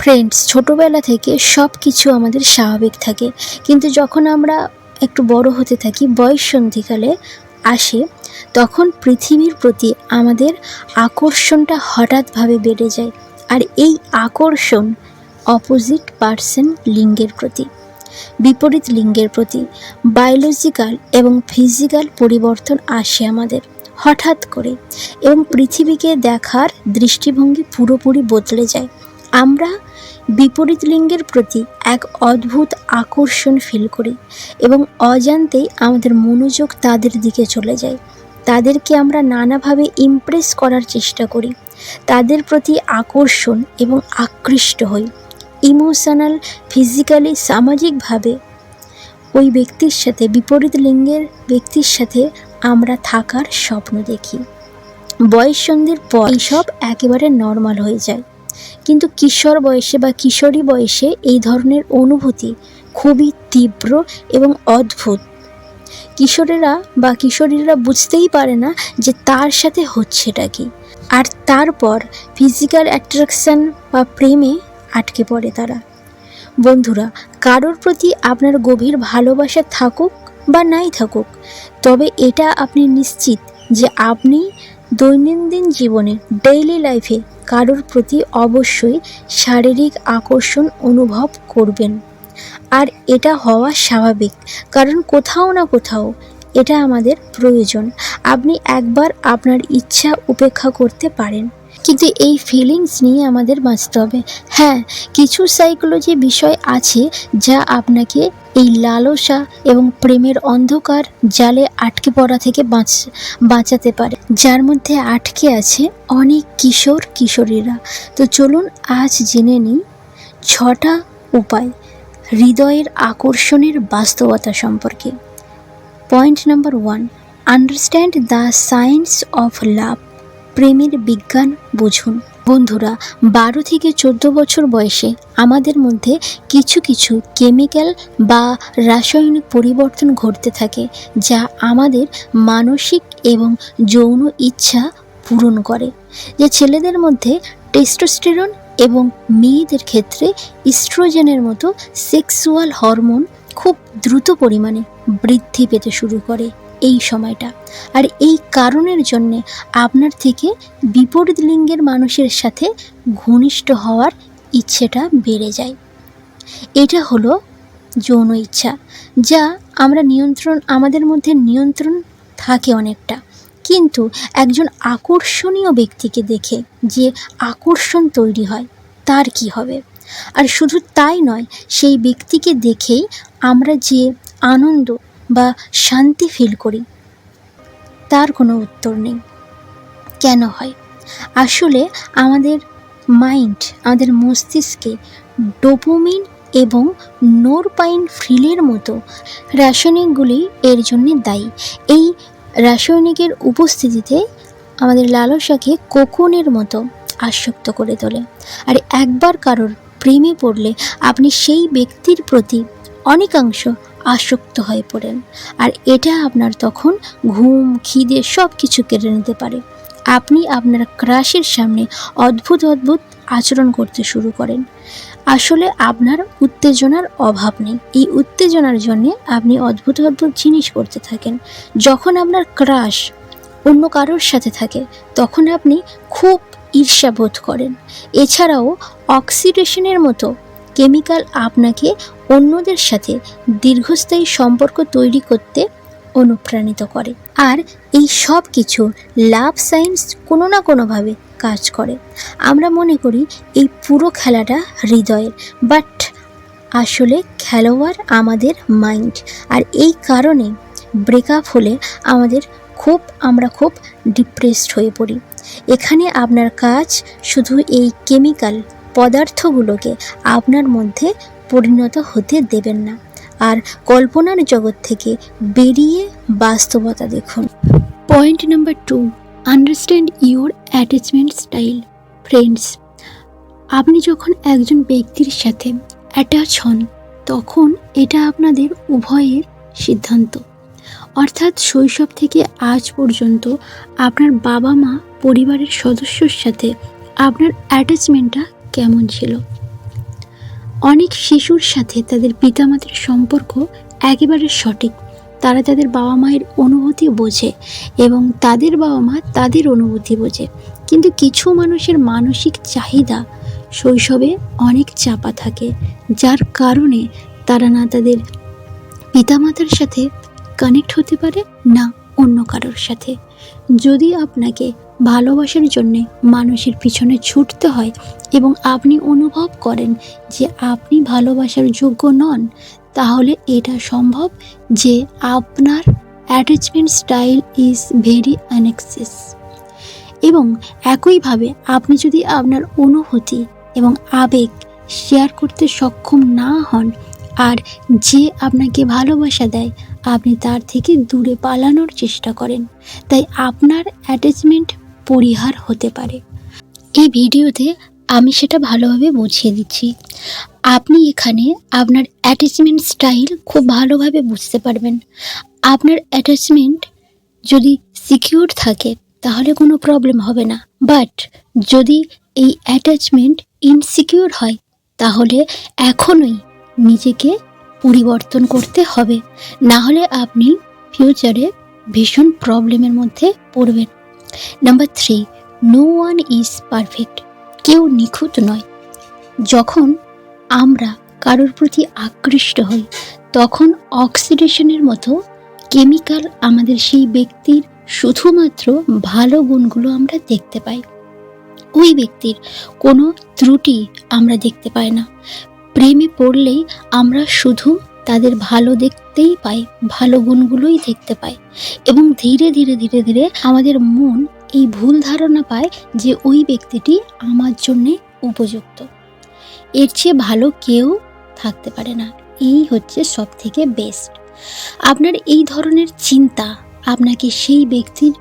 Friends ছোটোবেলা থেকে সব কিছু আমাদের স্বাভাবিক থাকে। কিন্তু যখন আমরা একটু বড় হতে থাকি, বয়স সন্ধিকালে আসে, তখন পৃথিবীর প্রতি আমাদের আকর্ষণটা হঠাৎভাবে বেড়ে যায়। আর এই আকর্ষণ অপোজিট পার্সন লিঙ্গের প্রতি, বিপরীত লিঙ্গের প্রতি বায়োলজিক্যাল এবং ফিজিক্যাল পরিবর্তন আসে আমাদের, হঠাৎ করে। এবং পৃথিবীকে দেখার দৃষ্টিভঙ্গি পুরোপুরি বদলে যায়। আমরা বিপরীত লিঙ্গের প্রতি এক অদ্ভুত আকর্ষণ ফিল করি এবং অজান্তেই আমাদের মনোযোগ তাদের দিকে চলে যায়। তাদেরকে আমরা নানাভাবে ইমপ্রেস করার চেষ্টা করি। তাদের প্রতি আকর্ষণ এবং আকৃষ্ট হই। ইমোশনাল ফিজিক্যালি সামাজিকভাবে ওই ব্যক্তির সাথে, বিপরীত লিঙ্গের ব্যক্তির সাথে আমরা থাকার স্বপ্ন দেখি। বয়ঃসন্ধির পর এইসব একেবারে নর্মাল হয়ে যায়। কিন্তু কিশোর বয়সে বা কিশোরী বয়সে এই ধরনের অনুভূতি খুবই তীব্র এবং অদ্ভুত। কিশোরেরা বা কিশোরীরা বুঝতেই পারে না যে তার সাথে হচ্ছেটা কি। আর তারপর ফিজিক্যাল অ্যাট্রাকশন বা প্রেমে আটকে পড়ে তারা। বন্ধুরা, কারোর প্রতি আপনার গভীর ভালোবাসা থাকুক বা নাই থাকুক, তবে এটা আপনি নিশ্চিত যে আপনি দৈনন্দিন জীবনে ডেইলি লাইফে কারোর প্রতি অবশ্যই শারীরিক আকর্ষণ অনুভব করবেন। আর এটা হওয়া স্বাভাবিক, কারণ কোথাও না কোথাও এটা আমাদের প্রয়োজন। আপনি একবার আপনার ইচ্ছা উপেক্ষা করতে পারেন। কিন্তু এই ফিলিংস নিয়ে আমাদের বাঁচতে হবে। হ্যাঁ কিছু সাইকোলজি বিষয় আছে যা আপনাকে এই লালসা এবং প্রেমের অন্ধকার জালে আটকে পড়া থেকে বাঁচ, বাঁচাতে পারে। যার মধ্যে আটকে আছে অনেক কিশোর কিশোরীরা। তো চলুন আজ জেনে নিই ছটা উপায় হৃদয়ের আকর্ষণের বাস্তবতা সম্পর্কে। Point number one understand the science of love প্রেমের বিজ্ঞান বুঝুন। বন্ধুরা, বারো থেকে চোদ্দ বছর বয়সে আমাদের মধ্যে কিছু কিছু কেমিক্যাল বা রাসায়নিক পরিবর্তন ঘটতে থাকে, যা আমাদের মানসিক এবং যৌন ইচ্ছা পূরণ করে। যে ছেলেদের মধ্যে টেস্টোস্টেরন এবং মেয়েদের ক্ষেত্রে ইস্ট্রোজেনের মতো সেক্সুয়াল হরমোন খুব দ্রুত পরিমাণে বৃদ্ধি পেতে শুরু করে। এই সময়টা। আর এই কারণের জন্যে আপনার থেকে বিপরীত লিঙ্গের মানুষের সাথে ঘনিষ্ঠ হওয়ার ইচ্ছেটা বেড়ে যায়। এটা হলো যৌন ইচ্ছা, যা আমরা নিয়ন্ত্রণ, আমাদের মধ্যে নিয়ন্ত্রণ থাকে অনেকটা। কিন্তু একজন আকর্ষণীয় ব্যক্তিকে দেখে যে আকর্ষণ তৈরি হয়, তার কি হবে? আর শুধু তাই নয়, সেই ব্যক্তিকে দেখেই আমরা যে আনন্দ বা শান্তি ফিল করি, তার কোনো উত্তর নেই। কেন হয়? আসলে আমাদের মাইন্ড আমাদের মস্তিষ্কে ডোপোমিন এবং নোরপাইন ফ্রিলের মতো রাসায়নিকগুলি এর জন্য দায়ী। এই রাসায়নিকের উপস্থিতিতে আমাদের লালসাকে কোকনের মতো আসক্ত করে তোলে। আর একবার কারোর প্রেমে পড়লে আপনি সেই ব্যক্তির প্রতি অনেকাংশ আসক্ত হয়ে পড়েন। আর এটা আপনার তখন ঘুম, খিদে সব কিছু কেড়ে নিতে পারে। আপনি আপনার ক্রাশের সামনে অদ্ভুত অদ্ভুত আচরণ করতে শুরু করেন। আসলে আপনার উত্তেজনার অভাব নেই। এই উত্তেজনার জন্য আপনি অদ্ভুত অদ্ভুত জিনিস করতে থাকেন। যখন আপনার ক্রাশ অন্য কারোর সাথে থাকে, তখন আপনি খুব ঈর্ষা বোধ করেন। এছাড়াও অক্সিডেশনের মতো কেমিক্যাল আপনাকে অন্যদের সাথে দীর্ঘস্থায়ী সম্পর্ক তৈরি করতে অনুপ্রাণিত করে। আর এই সব কিছু লাভ সায়েন্স কোনো না কোনোভাবে কাজ করে। আমরা মনে করি এই পুরো খেলাটা হৃদয়ের, বাট আসলে খেলোয়াড় আমাদের মাইন্ড। আর এই কারণে ব্রেকআপ হলে আমাদের খুব, আমরা খুব ডিপ্রেসড হয়ে পড়ি। এখানে আপনার কাজ শুধু এই কেমিক্যাল পদার্থগুলোকে আপনার মধ্যে পরিণত হতে দেবেন না। আর কল্পনার জগৎ থেকে বেরিয়ে বাস্তবতা দেখুন। Point number two understand your attachment style friends আপনি যখন একজন ব্যক্তির সাথে অ্যাটাচ হন, তখন এটা আপনাদের উভয়ের সিদ্ধান্ত। অর্থাৎ শৈশব থেকে আজ পর্যন্ত আপনার বাবা মা পরিবারের সদস্যর সাথে আপনার অ্যাটাচমেন্টটা কেমন ছিল? অনেক শিশুর সাথে তাদের পিতামাতার সম্পর্ক একেবারে সঠিক। তারা তাদের বাবা মায়ের অনুভূতি বোঝে এবং তাদের বাবা মা তাদের অনুভূতি বোঝে। কিন্তু কিছু মানুষের মানসিক চাহিদা শৈশবে অনেক চাপা থাকে, যার কারণে তারা না তাদের পিতামাতার সাথে কানেক্ট হতে পারে না অন্য কারোর সাথে। যদি আপনাকে ভালোবাসার জন্যে মানুষের পিছনে ছুটতে হয় এবং আপনি অনুভব করেন যে আপনি ভালোবাসার যোগ্য নন, তাহলে এটা সম্ভব যে আপনার attachment style is very anxious এবং একইভাবে আপনি যদি আপনার অনুভূতি এবং আবেগ শেয়ার করতে সক্ষম না হন আর যে আপনাকে ভালোবাসা দেয়, আপনি তার থেকে দূরে পালানোর চেষ্টা করেন। তাই আপনার অ্যাটাচমেন্ট পরিহার হতে পারে। এই ভিডিওতে আমি সেটা ভালোভাবে বুঝিয়ে দিচ্ছি। আপনি এখানে আপনার অ্যাটাচমেন্ট স্টাইল খুব ভালোভাবে বুঝতে পারবেন। আপনার অ্যাটাচমেন্ট যদি সিকিউর থাকে, তাহলে কোনো প্রবলেম হবে না। বাট যদি এই অ্যাটাচমেন্ট ইনসিকিউর হয়, তাহলে এখনই নিজেকে পরিবর্তন করতে হবে। না হলে আপনি ফিউচারে ভীষণ প্রবলেমের মধ্যে পড়বেন। Number three no one is perfect কেউ নিখুঁত নয়। যখন আমরা কারোর প্রতি আকৃষ্ট হই, তখন অক্সিডেশনের মতো কেমিক্যাল আমাদের সেই ব্যক্তির শুধুমাত্র ভালো গুণগুলো আমরা দেখতে পাই। ওই ব্যক্তির কোনো ত্রুটি আমরা দেখতে পাই না। প্রেমে পড়লেই আমরা শুধু তাদের ভালো দেখতেই পাই ভালো গুণগুলোই দেখতে পাই এবং ধীরে ধীরে ধীরে ধীরে আমাদের মন এই ভুল ধারণা পায় যে ওই ব্যক্তিটি আমার জন্যে উপযুক্ত। এর চেয়ে ভালো কেউ থাকতে পারে না। এই হচ্ছে সব থেকে বেস্ট আপনার এই ধরনের চিন্তা আপনাকে সেই ব্যক্তির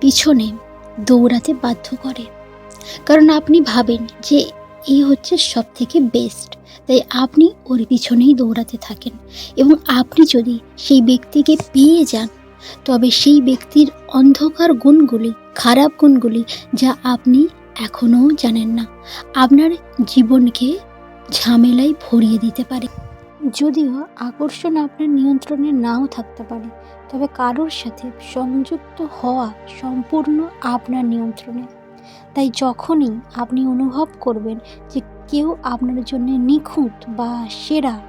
পিছনে দৌড়াতে বাধ্য করে। কারণ আপনি ভাবেন যে এই হচ্ছে সব থেকে বেস্ট তাই আপনি ওর পিছনেই দৌড়াতে থাকেন এবং আপনি যদি সেই ব্যক্তিকে পেয়ে যান, তবে সেই ব্যক্তির অন্ধকার গুণগুলি, খারাপ গুণগুলি যা আপনি এখনও জানেন না, আপনার জীবনকে ঝামেলায় ভরিয়ে দিতে পারে। যদিও আকর্ষণ আপনার নিয়ন্ত্রণে নাও থাকতে পারে, তবে কারোর সাথে সংযুক্ত হওয়া সম্পূর্ণ আপনার নিয়ন্ত্রণে। তাই যখনই আপনি অনুভব করবেন যে কেউ আপনার জন্য নিখুঁত বা সেরা,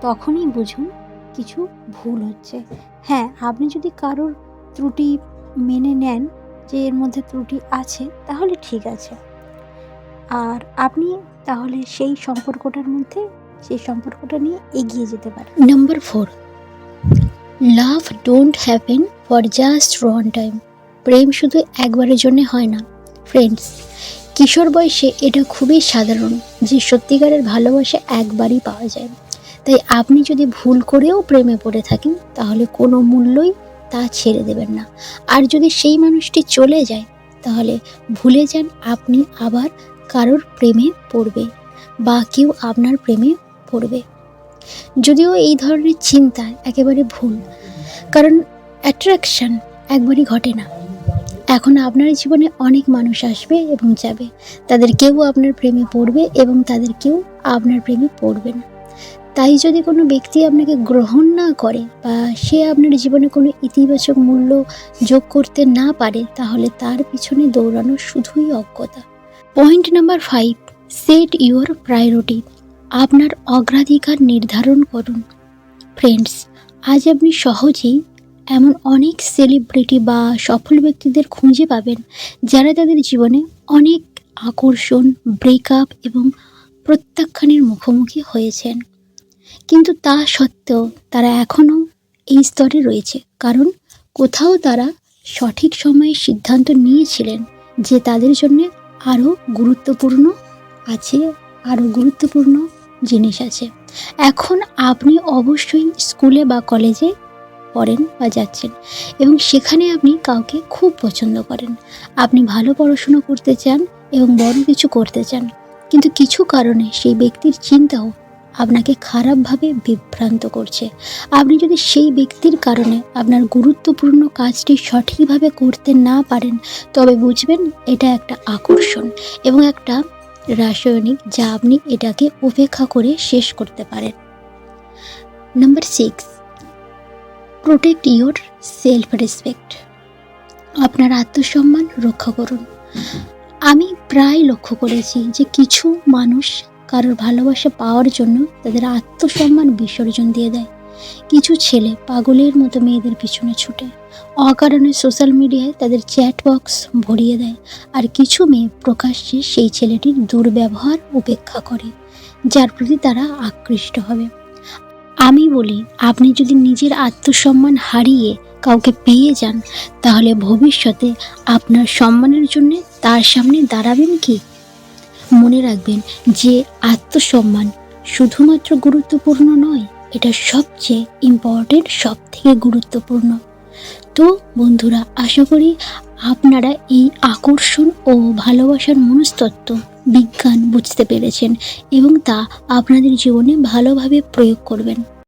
তখনই বুঝুন কিছু ভুল হচ্ছে। হ্যাঁ আপনি যদি কারোর ত্রুটি মেনে নেন যে এর মধ্যে ত্রুটি আছে, তাহলে ঠিক আছে। আর আপনি তাহলে সেই সম্পর্কটার মধ্যে, সেই সম্পর্কটা নিয়ে এগিয়ে যেতে পারেন। Number four love don't happen for just one time প্রেম শুধু একবারের জন্য হয় না। ফ্রেন্ডস কিশোর বয়সে এটা খুবই সাধারণ যে সত্যিকারের ভালোবাসা একবারই পাওয়া যায়। তাই আপনি যদি ভুল করেও প্রেমে পড়ে থাকেন, তাহলে কোনো মূল্যই তা ছেড়ে দেবেন না। আর যদি সেই মানুষটি চলে যায়, তাহলে ভুলে যান আপনি আবার কারোর প্রেমে পড়বে বা কেউ আপনার প্রেমে পড়বে। যদিও এই ধরনের চিন্তা একেবারে ভুল, কারণ অ্যাট্রাকশন একবারই ঘটে না। এখন আপনার জীবনে অনেক মানুষ আসবে এবং যাবে। তাদের কেউ আপনার প্রেমে পড়বে এবং তাদের কেউ আপনার প্রেমে পড়বে না। তাই যদি কোনো ব্যক্তি আপনাকে গ্রহণ না করে বা সে আপনার জীবনে কোনো ইতিবাচক মূল্য যোগ করতে না পারে, তাহলে তার পিছনে দৌড়ানো শুধুই অজ্ঞতা। Point number five, set your priority. আপনার অগ্রাধিকার নির্ধারণ করুন। ফ্রেন্ডস, আজ আপনি সহজেই এমন অনেক সেলিব্রিটি বা সফল ব্যক্তিদের খুঁজে পাবেন যারা তাদের জীবনে অনেক আকর্ষণ ব্রেকআপ এবং প্রত্যাখ্যানের মুখোমুখি হয়েছেন। কিন্তু তা সত্ত্বেও তারা এখনও এই স্তরে রয়েছে, কারণ কোথাও তারা সঠিক সময়ে সিদ্ধান্ত নিয়েছিলেন যে তাদের জন্য আরও গুরুত্বপূর্ণ আছে, আরও গুরুত্বপূর্ণ জিনিস আছে। এখন আপনি অবশ্যই স্কুলে বা কলেজে পড়েন বা যাচ্ছেন এবং সেখানে আপনি কাউকে খুব পছন্দ করেন। আপনি ভালো পড়াশুনো করতে চান এবং বড় কিছু করতে চান, কিন্তু কিছু কারণে সেই ব্যক্তির চিন্তাও আপনাকে খারাপভাবে বিভ্রান্ত করছে। আপনি যদি সেই ব্যক্তির কারণে আপনার গুরুত্বপূর্ণ কাজটি সঠিকভাবে করতে না পারেন, তবে বুঝবেন এটা একটা আকর্ষণ এবং একটা রাসায়নিক যা আপনি এটাকে উপেক্ষা করে শেষ করতে পারেন। Number six protect yourself respect আপনার আত্মসম্মান রক্ষা করুন। আমি প্রায় লক্ষ্য করেছি যে কিছু মানুষ কারোর ভালোবাসা পাওয়ার জন্য তাদের আত্মসম্মান বিসর্জন দিয়ে দেয়। কিছু ছেলে পাগলের মতো মেয়েদের পিছনে ছুটে। অকারণে সোশ্যাল মিডিয়ায় তাদের চ্যাট বক্স ভরিয়ে দেয়। আর কিছু মেয়ে প্রকাশ্যে সেই ছেলেটির দুর্ব্যবহার উপেক্ষা করে, যার প্রতি তারা আকৃষ্ট হবে। আমি বলি, আপনি যদি নিজের আত্মসম্মান হারিয়ে কাউকে পেয়ে যান, তাহলে ভবিষ্যতে আপনার সম্মানের জন্য তার সামনে দাঁড়াবেন কি? মনে রাখবেন যে আত্মসম্মান শুধুমাত্র গুরুত্বপূর্ণ নয়, এটা সবচেয়ে ইম্পর্টেন্ট সব থেকে গুরুত্বপূর্ণ। তো বন্ধুরা, আশা করি আপনারা এই আকর্ষণ ও ভালোবাসার মনস্তত্ত্ব বিজ্ঞান বুঝতে পেরেছেন এবং তা আপনাদের জীবনে ভালোভাবে প্রয়োগ করবেন।